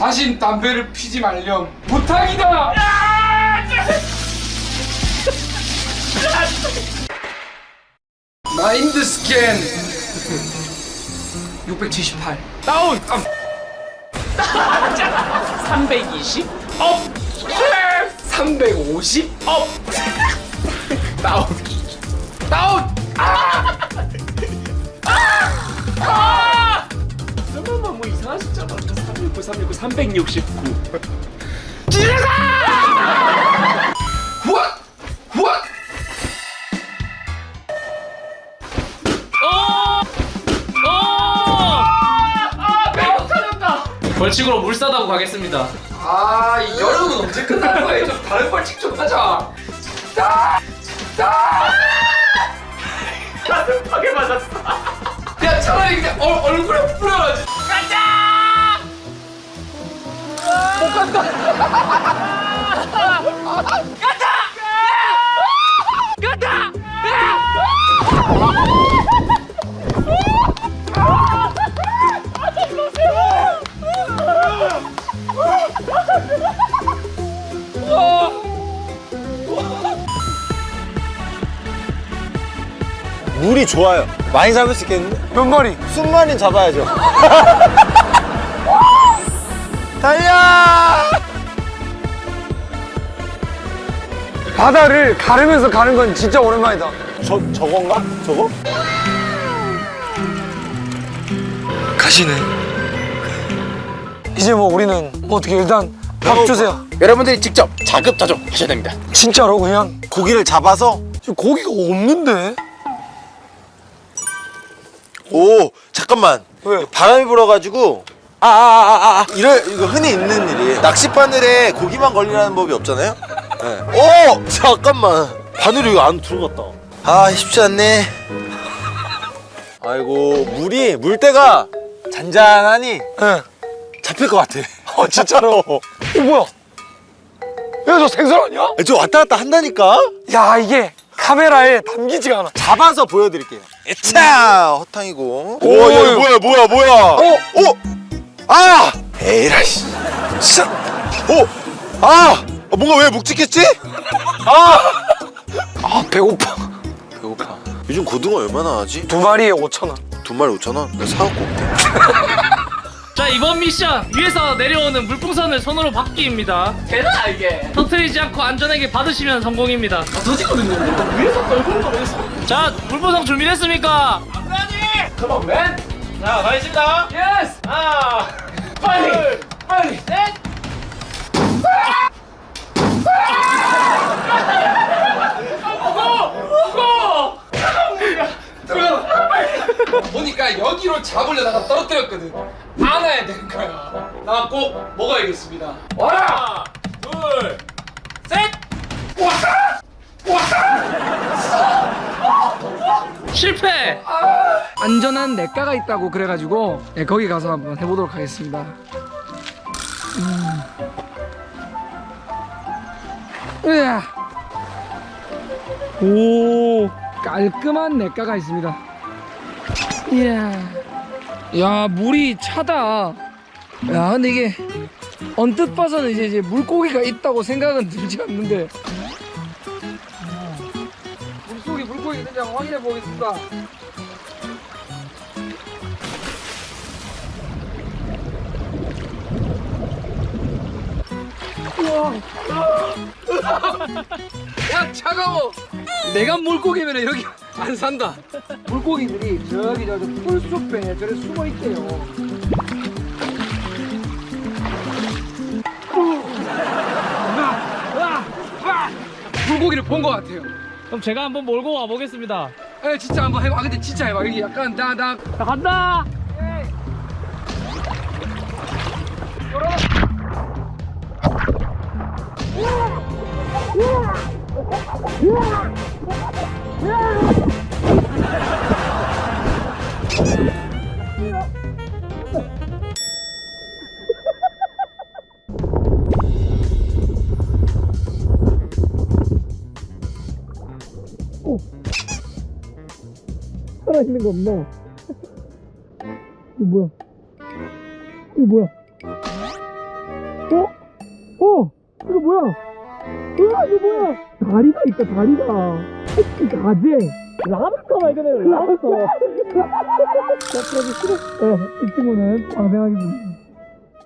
다신 담배를 피지 말렴. 부탁이다. 마인드 스캔 678 다운 320 업! 350 업! 다운 다운 잠깐만 뭐 맞다 369 369 369 후앗 후앗 어! 어! 아! 배고 터졌다 벌칙으로 물 싸다고 가겠습니다 아, 이 여름은 언제 끝날 거야? 좀 다른 벌칙 좀 하자. 진짜, 진짜. 가슴팍에 맞았어 야, 차라리 그냥 얼, 얼굴에 뿌려가지. 물이 좋아요. 많이 잡을 수 있겠는데? 몇 마리? 순마리 잡아야죠. 달려! 바다를 가르면서 가는 건 진짜 오랜만이다. 저, 저건가? 저거? 가시네. 이제 뭐 우리는 뭐 어떻게 일단 밥 주세요. 여러분들이 직접 자급자족 하셔야 됩니다. 진짜로 그냥 고기를 잡아서 지금 고기가 없는데. 오 잠깐만 왜? 바람이 불어가지고 아아아 아 아, 이래 이거 흔히 있는 일이에요 낚시 바늘에 고기만 걸리라는 법이 없잖아요 네. 오 잠깐만 바늘이 이거 안 들어갔다 아 쉽지 않네 아이고 물이 물때가 잔잔하니 예. 잡힐 것 같아 어 진짜로. 어 뭐야? 야 저 생선 아니야? 저 왔다 갔다 한다니까 야 이게 카메라에 담기지가 않아. 잡아서 보여드릴게요 차 허탕이고 오, 오 야, 이거 뭐야 뭐야 뭐야 어? 오! 아! 에이라 씨 진짜 오! 아! 어, 뭔가 왜 묵직했지? 아! 아 배고파. 배고파 요즘 고등어 얼마나 하지? 두 마리에 5천 원. 두 마리 5천 원? 나 사갖고 올게 자 이번 미션 위에서 내려오는 물풍선을 손으로 받기입니다 되나 이게 터트리지 않고 안전하게 받으시면 성공입니다 아 터지거든요 위에서 떨고 가면서 자 물풍선 준비됐습니까? 안전히 컴온 맨 자 가겠습니다 예스 하나 빨리 빨리 셋 보니까 여기로 잡으려다가 떨어뜨렸거든. 안아야 되는 거야. 나꼭 먹어야겠습니다. 와라! 둘 셋! 실패! 안전한 냇가가 있다고 그래가지고 예, 거기 가서 한번 해보도록 하겠습니다. 음. 으아. 오 깔끔한 냇가가 있습니다. 이야, 야 물이 차다. 야 근데 이게 언뜻 봐서는 이제, 이제 물고기가 있다고 생각은 들지 않는데 물속에 물고기 있는지 확인해 보겠습니다. 야 차가워. 내가 물고기면 여기 안 산다. 물고기들이 저기 저 풀숲에 저래 숨어 있대요. 물고기를 본 것 같아요. 그럼 제가 한번 몰고 와 보겠습니다. 에 진짜 한번 해봐. 아 근데 진짜 해봐. 여기 약간 나나. 자 간다 살아있는 거 없나? 이거 뭐야? 이거 뭐야 다리가 있다 다리가 혹시 가재 라부터 발견해요 라부터 네, 이 친구는 방생하겠습니다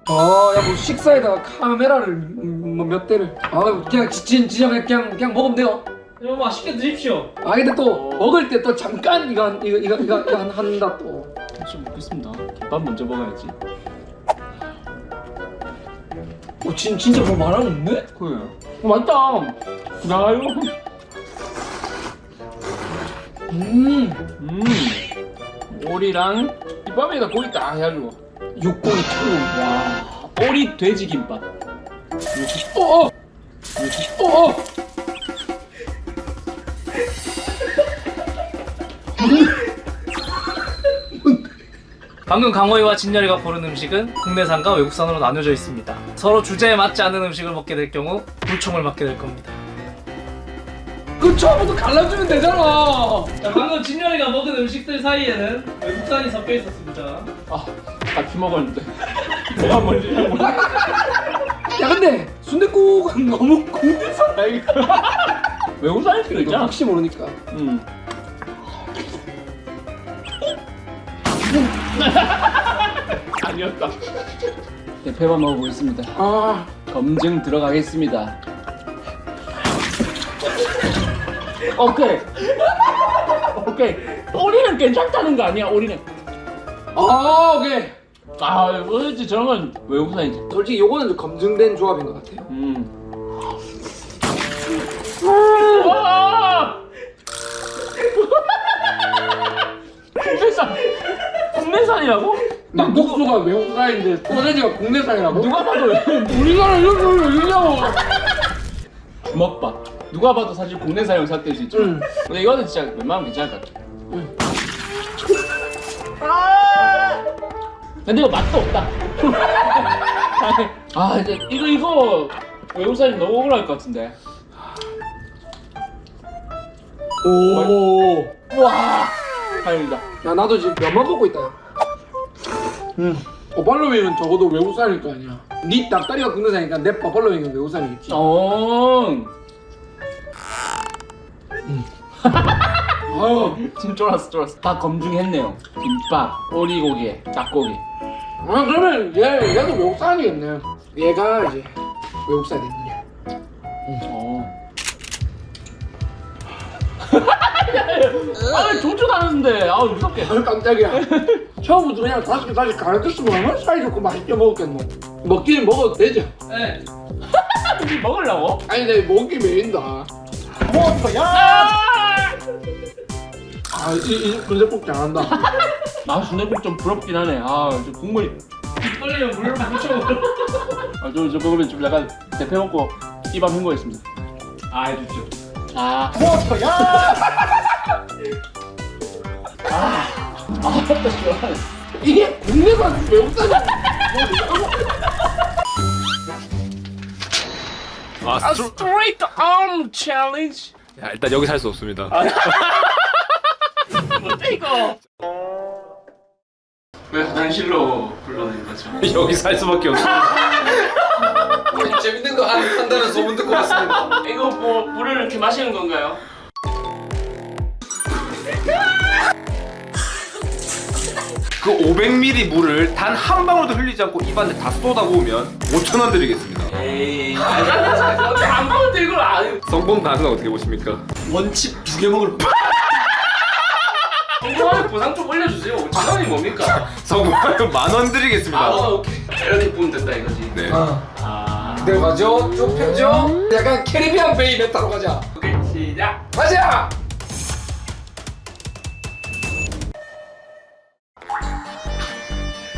아야 뭐 식사에다가 카메라를 음, 뭐몇 대를 아 그냥 진, 진짜 그냥 그냥, 그냥 먹으면 돼요 이거 맛있게 드십시오. 아 근데 또 먹을 때 또 잠깐 이거 한- 이거 이거 이거, 이거 한- 한다 또 좀 먹겠습니다. 김밥 먼저 먹어야지. 어, 진, 진짜 뭐 말하는 없네? 그래. 어, 맛있다. 야 이거. 음 음. 오리랑 김밥에다 고기 딱 해가지고. 육고기 투 와. 오리 돼지 김밥. 어 어 어어 방금 강호이와 진열이가 고른 음식은 국내산과 외국산으로 나뉘어져 있습니다. 서로 주제에 맞지 않는 음식을 먹게 될 경우 불총을 맞게 될 겁니다. 그 처음부터 갈라주면 되잖아 자, 방금 진열이가 먹은 음식들 사이에는 외국산이 섞여 있었습니다. 아, 같이 먹었는데. 내가 이거 먹야 근데 순댓국은 너무 국내산 아이고. 외국 살 수도 이거 있잖아. 혹시 모르니까 음. 아니었다. 대패만 먹어보겠습니다. 아 검증 들어가겠습니다. 오케이. 오케이. 오리는 괜찮다는 거 아니야, 오리는. 아, 오케이 아, 뭐지 저런 건 외국산이지. 솔직히 요거는 좀 검증된 조합인 것 같아요 음. 산이라고? 낙국수가 외국산인데 소세지가 국내산이라고? 누가 봐도 왜- 우리나라 이런 걸 왜냐고 주먹밥. 누가 봐도 사실 국내산이라고 생각될 수 있죠. 응. 근데 이거는 진짜 웬만하면 괜찮을 것 같아. 응. 근데 이거 맛도 없다. 아 이제 이거 이거 외국산이 너무 억울할 것 같은데. 오. 와. 다행이다. 야 나도 지금 면만 먹고 있다. 응. 버팔로윙은 적어도 외국산일 거 아니야. 네 닭다리가 국내산이니까 내 버팔로윙은 외국산이겠지. 어. 아유. 지금 쫄았어 쫄았어. 다 검증했네요. 김밥, 오리고기, 닭고기. 아 그러면 얘 얘도 외국산이겠네. 얘가 이제 외국산이겠네. 아 조준 하는데 아 무섭게. 아 깜짝이야. 처음부터 그냥 다섯 개 다시 가르쳤으면 얼마나 사이좋고 맛있게 먹었겠노. 먹기는 먹어도 되죠. 네. 이게 먹으려고? 아니 근데 먹기 메인다. 야! 아 이, 이 근데 꼭 잘한다. 나 순대국 좀 부럽긴 하네. 아, 저 국물이. 떨리면 물을 묻혀. 아, 저, 저 먹으면 좀 약간 대패 먹고 입안 헹궈 있습니다. 아, 해주죠. 아. 야! 아, 아, 또 시원하네. 이게 국내산 외국산이야. 아, 스트레이트 arm challenge. 야, 일단 여기 살 수 없습니다. 뭔데 이거? 왜 화장실로 불러낸 거죠? 여기 살 수밖에 없어. 재밌는 거 한, 한다는 소문 듣고 왔습니다. 이거 뭐 물을 이렇게 마시는 건가요? 그 500ml 물을 단 한 방울도 흘리지 않고 입안에 다 쏟아부으면 5천 원 드리겠습니다. 에이, 안 먹는데 이걸 안. 성공 가능 어떻게 보십니까? 원칩 두 개 먹을 성공하면 보상 좀 올려주세요. 5천 원이 뭡니까? 성공하면 만 원 드리겠습니다. 아, 오케이. 이렇게 보면 된다 이거지. 네. 아, 아, 네 가죠. 좁혀죠. 약간 캐리비안 베이 메타로 가자. 오케이 시작. 가자.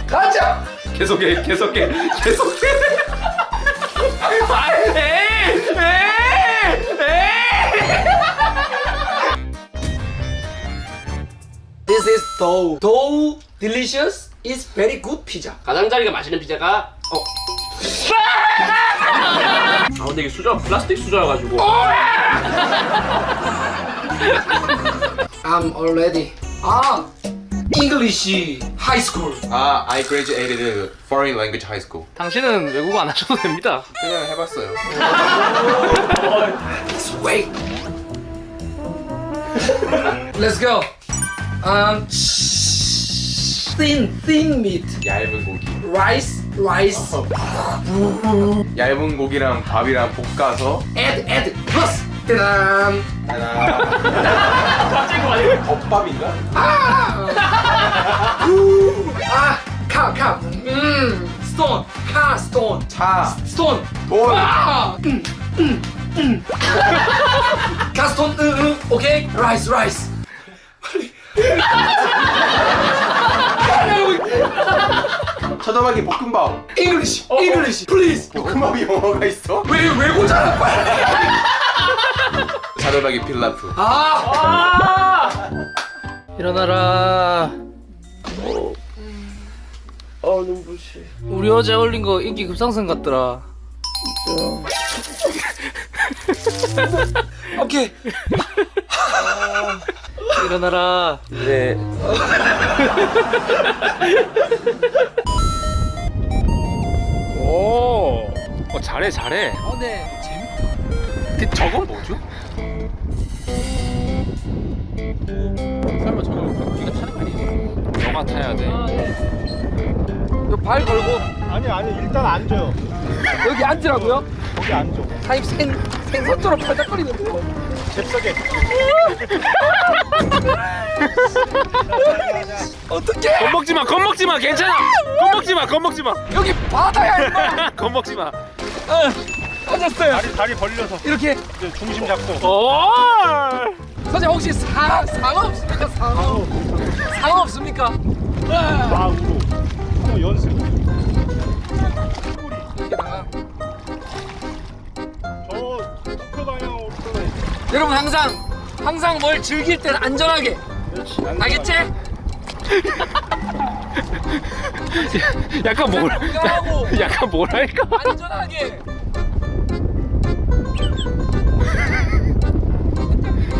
가자. 계속해, 계속해, 계속해. This is dough. Dough delicious is very good pizza. 가장자리가 마시는 피자가 어. 아 근데 이게 수저 플라스틱 수저여가지고 I'm already. 아, English high school. 아, I graduated foreign language high school. 당신은 외국어 안 하셔도 됩니다. 그냥 해봤어요. Wait. Let's go. Um, thin, thin meat. 얇은 고기. Rice, rice. 얇은 고기랑 밥이랑 볶아서 Add, add. Plus. 짜잔. 덮밥인가? 아, 카, 카. 음, stone. 카, stone. 차, stone. 돈. 아, 음, 음, 음. 카. 응, 응. 오케이. Rice, rice. 쳐다보기 볶음밥. English, English, please. 볶음밥이 영어가 있어? 왜 외고잖아 빨리. 차돌박이 필라프. 아, 일어나라. 어 눈부시 우리 어제 올린 거 인기 급상승 같더라. 오케이. 일어나라. 네 오, 어, 잘해 잘해. 어, 네. 재밌. 그 저건 뭐죠? 설마 저거 우리가 타는 거 아니야? 너가 타야 돼. 이거 발 걸고 아니 아니 일단 앉아요. 여기 앉으라고요? 거기 앉아. 타임 생 생선처럼 팔짝거리는데요. 잽싸게. 어떻게? 겁먹지 마, 겁먹지 마, 괜찮아. 겁먹지 마, 겁먹지 마. 여기 바다야 임마. 겁먹지 마. 앉았어요. 다리 다리 벌려서 이렇게 이제 중심 잡고. 오! 선생님 혹시 사 상어 없습니까? 상어. 상어 없습니까? 한번 연습. 여러분 항상 항상 뭘 즐길 땐 안전하게. 알겠지? 약간 뭘, 약간 뭐랄까? 안전하게.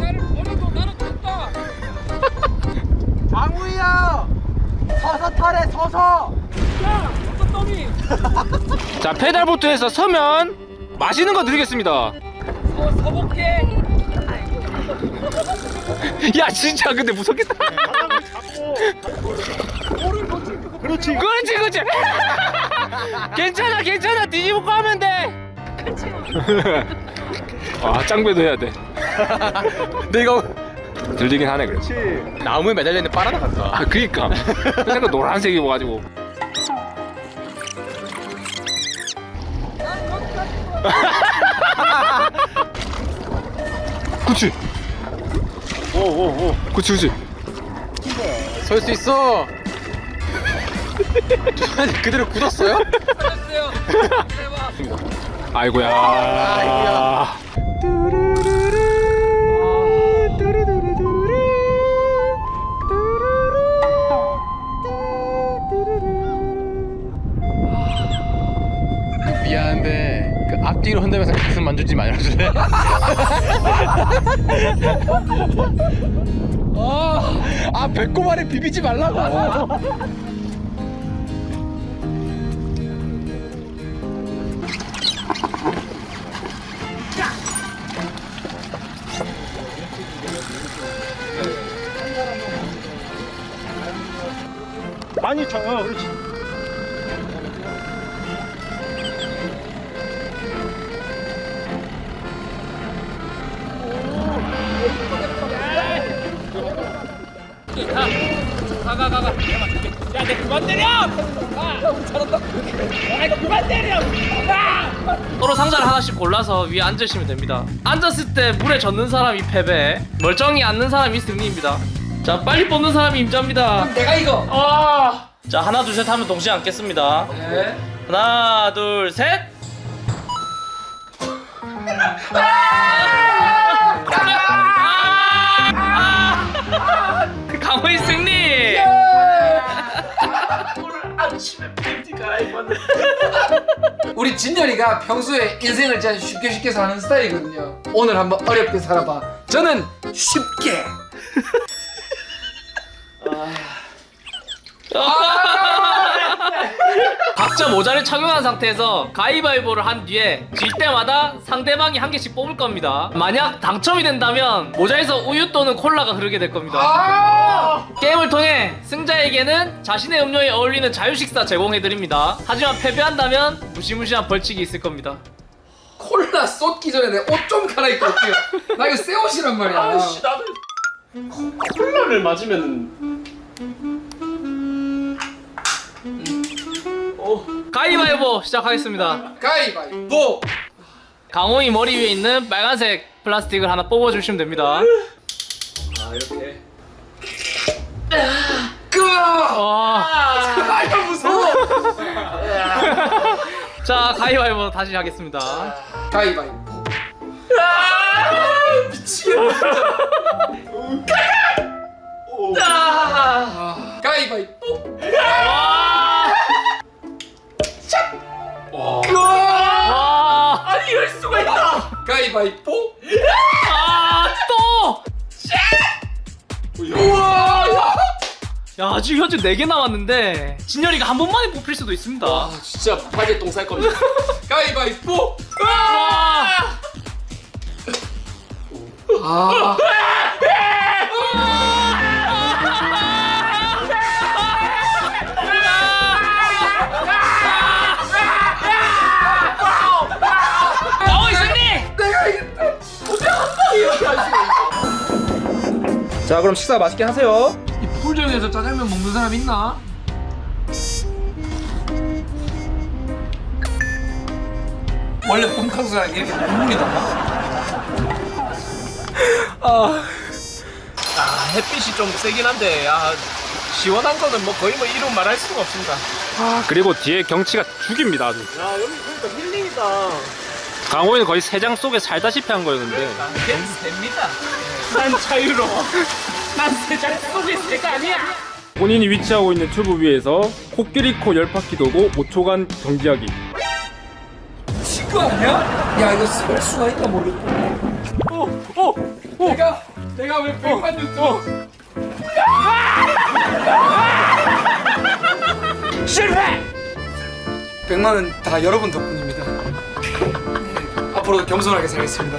나를 버리고 나는 간다. 장우야. 서서 타래 서서. 야, 어떤 놈이? 자, 페달보트에서 서면 맛있는 거 드리겠습니다. 어, 서복해. 야, 진짜 근데 무섭겠다. 바닥을 잡고. 그렇지. 그렇지, 그렇지. 괜찮아, 괜찮아. 뒤집고 하면 돼. 아, 짱배도 해야 돼. 근데 이거 들리긴 하네, 그래. 그렇지. 나무에 매달려 있는 바나나 같다. 아, 그니까. 생각 노란색이 뭐가지고. 그치. 오오 오. 그치, 그치. 설 수 있어. 그대로 굳었어요? 됐어요. 대박. 아이고야. 아이고야. 미안한데 그 앞뒤로 흔들면서 가슴 만지지 말아줄래? 아 배꼽 안에 비비지 말라고. 많이 쳐. 어, 그렇지. 서로 상자를 하나씩 골라서 위에 앉으시면 됩니다. 앉았을 때 물에 젖는 사람이 패배, 멀쩡히 앉는 사람이 승리입니다. 자, 빨리 뽑는 사람이 임자입니다. 내가 이거. 아! 자, 하나, 둘, 셋 하면 동시에 앉겠습니다. 네. 하나, 둘, 셋! 그 우리 진열이가 평소에 인생을 진짜 쉽게 쉽게 사는 스타일이거든요. 오늘 한번 어렵게 살아봐. 저는 쉽게. 각자 모자를 착용한 상태에서 가위바위보를 한 뒤에 질 때마다 상대방이 한 개씩 뽑을 겁니다. 만약 당첨이 된다면 모자에서 우유 또는 콜라가 흐르게 될 겁니다. 게임을 통해 승자에게는 자신의 음료에 어울리는 자유식사 제공해드립니다. 하지만 패배한다면 무시무시한 벌칙이 있을 겁니다. 콜라 쏟기 전에 내 옷 좀 갈아입고 올게요. 나 이거 새 옷이란 말이야. 아씨 나도 콜라를 맞으면 가위바위보 시작하겠습니다. 가위바위보. 강호이 머리 위에 있는 빨간색 플라스틱을 하나 뽑아주시면 됩니다. 끄. 와. 아 이거 무서워. 자 가위바위보 다시 하겠습니다. 가위바위보. 아, 가위바위보. 아 또. 야 지금 현재 4개 남았는데 진열이가 한 번만에 뽑힐 수도 있습니다. 아 진짜 바지에 똥쌀 겁니다 가위바위보. 와. 아. 자 그럼 식사 맛있게 하세요. 이 풀정에서 짜장면 먹는 사람 있나? 원래 봄캉스랑 이렇게 국물이다. 아 햇빛이 좀 세긴 한데 아 시원한 거는 뭐 거의 뭐 이루 말할 수가 없습니다. 아, 그리고 뒤에 경치가 죽입니다 아주 야 여기 그러니까 힐링이다. 강호이는 거의 새장 속에 살다시피 한 거였는데 됩니다. 난 자유로워 난 세상 속에 있을 아니야 본인이 위치하고 있는 튜브 위에서 코끼리 코 열바퀴 돌고 5초간 경기하기 친구 아니야? 야 이거 설 수가 있다 모르겠다. 어, 어, 내가 내가 왜 백만 유튜브? 실패! 100만 원 다 여러분 덕분입니다. 네, 앞으로도 겸손하게 살겠습니다.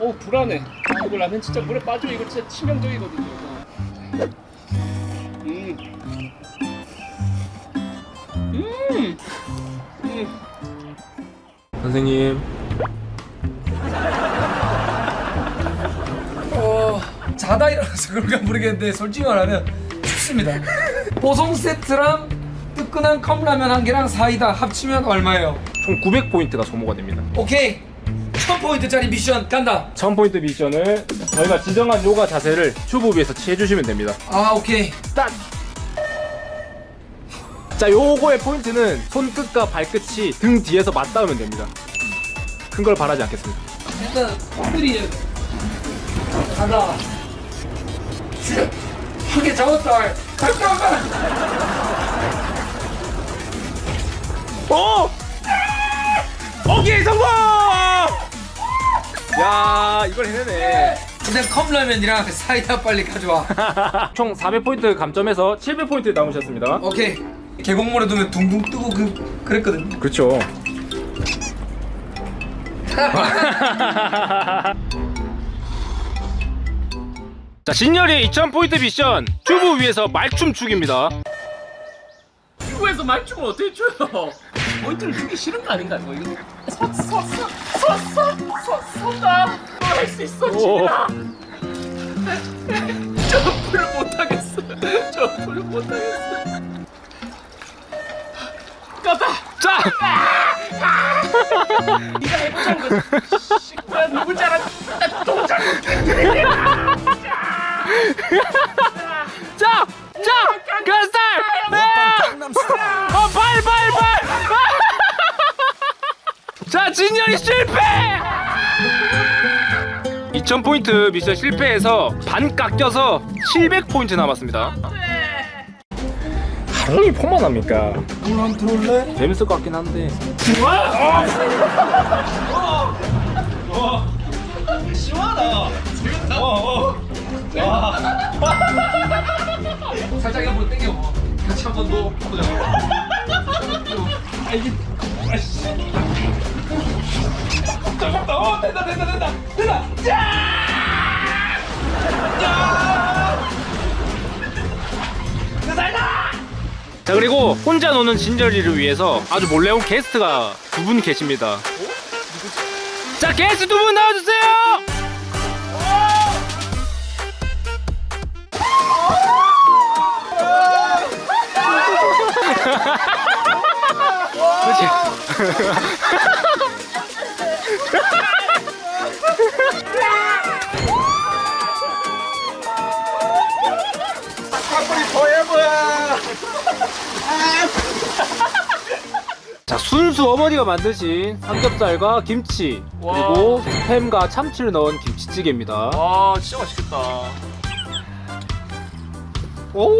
어 불안해 아, 이거 라면 진짜 물에 빠져 이거 진짜 치명적이거든요 음. 선생님 어, 자다 일어나서 그런가 모르겠는데 솔직히 말하면 춥습니다. 보송 세트랑 뜨끈한 컵라면 한 개랑 사이다 합치면 얼마예요? 총 900포인트가 소모가 됩니다. 오케이. 1000포인트짜리 미션 간다. 1000포인트 미션을 저희가 지정한 요가 자세를 튜브 위에서 취해주시면 됩니다. 아 오케이. 자 요거의 포인트는 손끝과 발끝이 등 뒤에서 맞닿으면 됩니다. 큰 걸 바라지 않겠습니다. 일단 엎드리 간다. 한개 잡았다 잠깐만 오! 오케이 성공! 야 이걸 해내네. 일단 컵라면이랑 사이다 빨리 가져와. 총 400포인트 감점해서 700포인트 남으셨습니다. 오케이. 계곡물에 두면 둥둥 뜨고 그 그랬거든 그렇죠 자 진열이 2000포인트 미션 튜브 위에서 말춤 추기입니다. 튜브에서 말춤을 어떻게 춰요? 포인트를 주기 싫은 거 아닌가 이거 이거. 서서서서서서다. 할수 있어 오. 점프를 못하겠어. 점프를 못하겠어. 가다. 자! 네가 해보자는 식구야 누굴 줄 알았지 나 동작 자! 자! 가스탈! 네! 어, 발, 발, 발! 자, 진열이 실패! 2000포인트 미션 실패해서 반 깎여서 700포인트 남았습니다. 하루이 포만 합니까? 재밌을 것 같긴 한데. 시원하다. 어, 어. 와. 살짝 한번 땡겨. 같이 한 번 더 보자. 아 이게 아씨. 잠깐만. 어 된다 된다 된다 된다. 자 그리고 혼자 노는 진저리를 위해서 아주 몰래 온 게스트가 두 분 계십니다. 자 게스트 두 분 나와주세요. 자 순수 어머니가 만드신 삼겹살과 김치 그리고 햄과 참치를 넣은 김치찌개입니다. 와 진짜 맛있겠다. 오!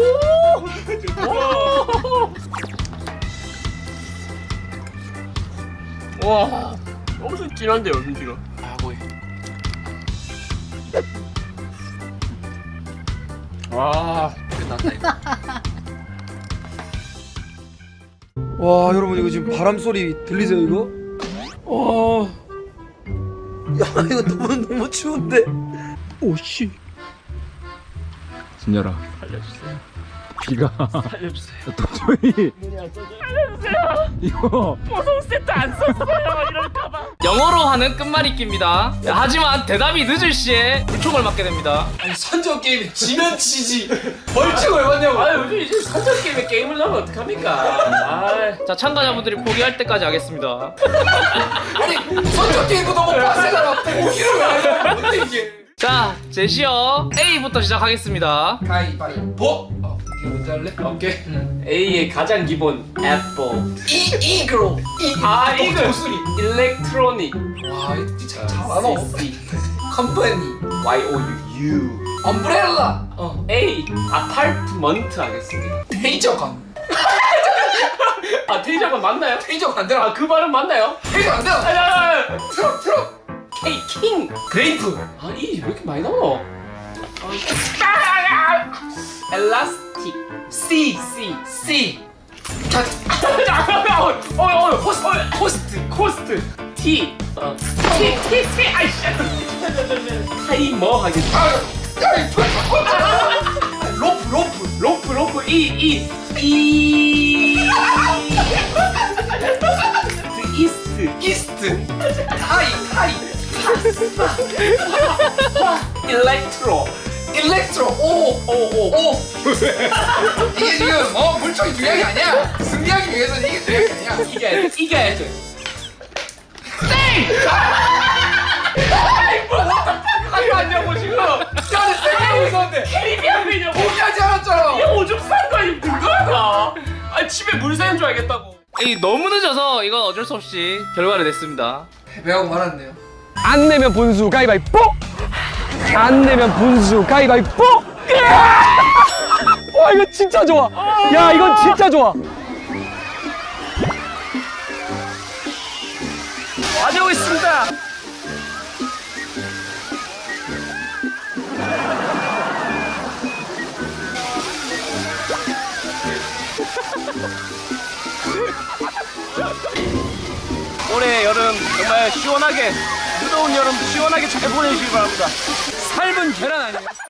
와 엄청 진한데요 김치가. 아 뭐해. 와 끝났다 이거. 와 여러분 이거 지금 바람 소리 들리세요 이거? 와. 야 이거 너무 너무 추운데. 오씨. 진열아 알려주세요. 비가 알려주세요. 도저히 이거 영어로 하는 끝말잇기입니다. 하지만 대답이 늦을 시에 불총을 맞게 됩니다. 아니 선전 게임에 지면 치지. 벌칙을 왜 받냐고. 아 요즘 이제 선전 게임에 게임을 넣으면 어떡합니까? 아. 자 참가자분들이 포기할 때까지 하겠습니다. 아니 선전 게임도 너무 빡세잖아. 보기를 왜 하냐. 뭔데 이게. 자 제시어 A부터 시작하겠습니다. 가위바위보. 어, 이거 먼저 할래? 오케이. A의 가장 기본 애플. 이 이그로. 이아 이거 도수리. 일렉트로닉. 와 이거 진짜 잘 알아. 컴퍼니. Y O U U. 엄브렐라. 어. A 아파트먼트 하겠습니다. 테이저건. 아 테이저건 맞나요? 테이저건 안 되나? 아 그 발음 맞나요? 테이저 안 되나? 아, 트럭 트럭. K 킹. 그레이프. 아이 왜 이렇게 많이 나오노? 엘라스틱. C C. C. 어, 어, 어, 호스트, 호스트, 코스트. T. 어. T, T, T. 아이씨. 타이머 하겠습니다. 아, 로프 로프. 로프, 로프. E, E. E. 이스트. 이스트. 타이 타이. 일렉트로. 일렉트로 오. 오, 오. 오! 이게 지금 어 물총이 중요한 게 아니야. 승리하기 위해서는 이게 중요한 게 아니야. 이겨야지, 이겨야지. 하지 않냐고 지금. 야내 세게 하고 있었는데 캐리비안 메냐고. 포기하지 않았잖아. 이게 오줌 싼거 아니면 그거야. 아, 집에 물 새는 줄 알겠다고. 이 너무 늦어서 이건 어쩔 수 없이 결과를 냈습니다. 배하고 말았네요. 안 내면 분수 가위바위보. 안 내면 분수 가위바위보. 와 이거 진짜 좋아. 야 이건 진짜 좋아. 가져오고 있습니다. 올해 여름 정말 시원하게 무더운 여름 시원하게 잘 보내시기 바랍니다. 삶은 계란 아니에요?